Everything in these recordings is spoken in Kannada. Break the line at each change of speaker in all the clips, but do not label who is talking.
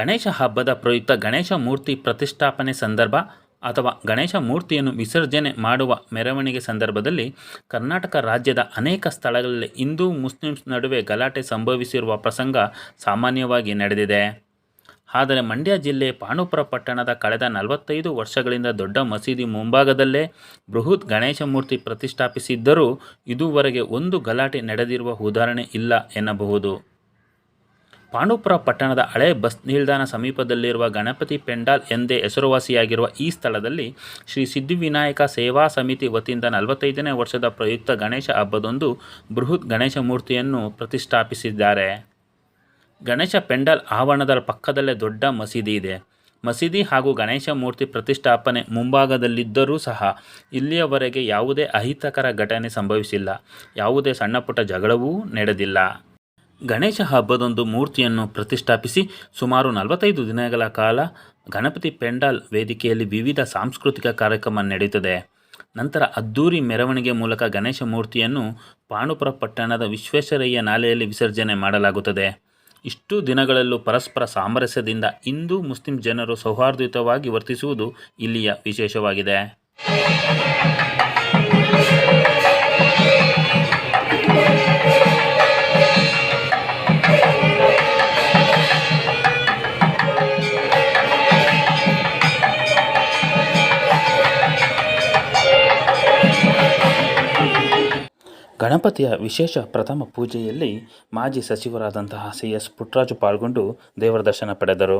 ಗಣೇಶ ಹಬ್ಬದ ಪ್ರಯುಕ್ತ ಗಣೇಶ ಮೂರ್ತಿ ಪ್ರತಿಷ್ಠಾಪನೆ ಸಂದರ್ಭ ಅಥವಾ ಗಣೇಶ ಮೂರ್ತಿಯನ್ನು ವಿಸರ್ಜನೆ ಮಾಡುವ ಮೆರವಣಿಗೆ ಸಂದರ್ಭದಲ್ಲಿ ಕರ್ನಾಟಕ ರಾಜ್ಯದ ಅನೇಕ ಸ್ಥಳಗಳಲ್ಲಿ ಹಿಂದೂ ಮುಸ್ಲಿಮ್ಸ್ ನಡುವೆ ಗಲಾಟೆ ಸಂಭವಿಸಿರುವ ಪ್ರಸಂಗ ಸಾಮಾನ್ಯವಾಗಿ ನಡೆದಿದೆ. ಆದರೆ ಮಂಡ್ಯ ಜಿಲ್ಲೆ ಪಾಣುಪುರ ಪಟ್ಟಣದ ಕಳೆದ ನಲವತ್ತೈದು ವರ್ಷಗಳಿಂದ ದೊಡ್ಡ ಮಸೀದಿ ಮುಂಭಾಗದಲ್ಲೇ ಬೃಹತ್ ಗಣೇಶ ಮೂರ್ತಿ ಪ್ರತಿಷ್ಠಾಪಿಸಿದ್ದರೂ ಇದುವರೆಗೆ ಒಂದು ಗಲಾಟೆ ನಡೆದಿರುವ ಉದಾಹರಣೆ ಇಲ್ಲ ಎನ್ನಬಹುದು. ಪಾಂಡುಪುರ ಪಟ್ಟಣದ ಹಳೆ ಬಸ್ ನಿಲ್ದಾಣ ಸಮೀಪದಲ್ಲಿರುವ ಗಣಪತಿ ಪೆಂಡಾಲ್ ಎಂದೇ ಹೆಸರುವಾಸಿಯಾಗಿರುವ ಈ ಸ್ಥಳದಲ್ಲಿ ಶ್ರೀ ಸಿದ್ಧಿವಿನಾಯಕ ಸೇವಾ ಸಮಿತಿ ವತಿಯಿಂದ ನಲವತ್ತೈದನೇ ವರ್ಷದ ಪ್ರಯುಕ್ತ ಗಣೇಶ ಹಬ್ಬದೊಂದು ಬೃಹತ್ ಗಣೇಶ ಮೂರ್ತಿಯನ್ನು ಪ್ರತಿಷ್ಠಾಪಿಸಿದ್ದಾರೆ. ಗಣೇಶ ಪೆಂಡಾಲ್ ಆವರಣದ ಪಕ್ಕದಲ್ಲೇ ದೊಡ್ಡ ಮಸೀದಿ ಇದೆ. ಮಸೀದಿ ಹಾಗೂ ಗಣೇಶ ಮೂರ್ತಿ ಪ್ರತಿಷ್ಠಾಪನೆ ಮುಂಭಾಗದಲ್ಲಿದ್ದರೂ ಸಹ ಇಲ್ಲಿಯವರೆಗೆ ಯಾವುದೇ ಅಹಿತಕರ ಘಟನೆ ಸಂಭವಿಸಿಲ್ಲ. ಯಾವುದೇ ಸಣ್ಣಪುಟ್ಟ ಜಗಳವೂ ನಡೆದಿಲ್ಲ. ಗಣೇಶ ಹಬ್ಬದಂದು ಮೂರ್ತಿಯನ್ನು ಪ್ರತಿಷ್ಠಾಪಿಸಿ ಸುಮಾರು ನಲವತ್ತೈದು ದಿನಗಳ ಕಾಲ ಗಣಪತಿ ಪೆಂಡಾಲ್ ವೇದಿಕೆಯಲ್ಲಿ ವಿವಿಧ ಸಾಂಸ್ಕೃತಿಕ ಕಾರ್ಯಕ್ರಮ ನಡೆಯುತ್ತದೆ. ನಂತರ ಅದ್ದೂರಿ ಮೆರವಣಿಗೆ ಮೂಲಕ ಗಣೇಶ ಮೂರ್ತಿಯನ್ನು ಪಾಂಡುಪುರ ಪಟ್ಟಣದ ವಿಶ್ವೇಶ್ವರಯ್ಯ ನಾಲೆಯಲ್ಲಿ ವಿಸರ್ಜನೆ ಮಾಡಲಾಗುತ್ತದೆ. ಇಷ್ಟು ದಿನಗಳಲ್ಲೂ ಪರಸ್ಪರ ಸಾಮರಸ್ಯದಿಂದ ಹಿಂದೂ, ಮುಸ್ಲಿಂ ಜನರು ಸೌಹಾರ್ದಯುತವಾಗಿ ವರ್ತಿಸುವುದು ಇಲ್ಲಿಯ ವಿಶೇಷವಾಗಿದೆ. ಗಣಪತಿಯ ವಿಶೇಷ ಪ್ರಥಮ ಪೂಜೆಯಲ್ಲಿ ಮಾಜಿ ಸಚಿವರಾದಂತಹ ಸಿ ಎಸ್ ಪುಟ್ರಾಜು ಪಾಲ್ಗೊಂಡು ದೇವರ ದರ್ಶನ ಪಡೆದರು.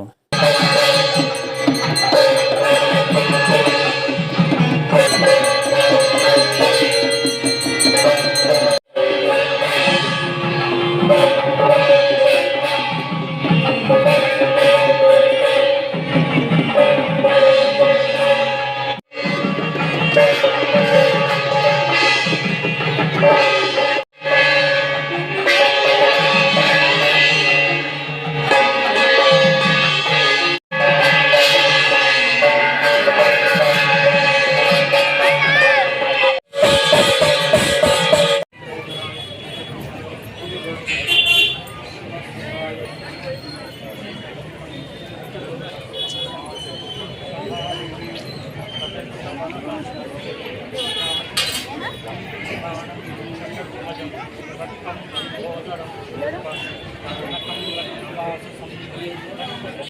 本当に。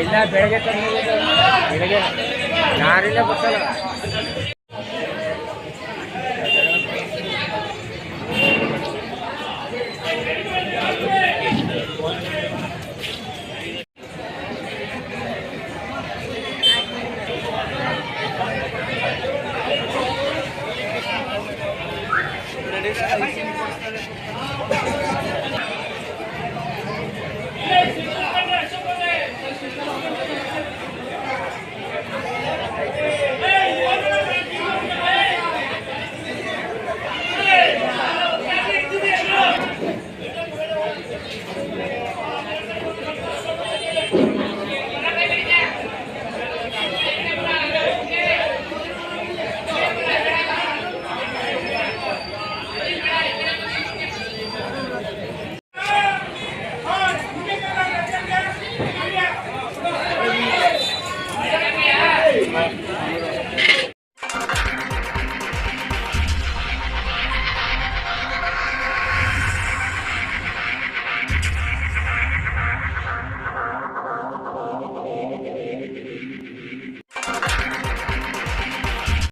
ಇಲ್ಲ ಬೆಳಗ್ಗೆ ತಂದು ಬೆಳಗ್ಗೆ ಯಾರಿಲ್ಲ ಗೊತ್ತಲ್ಲ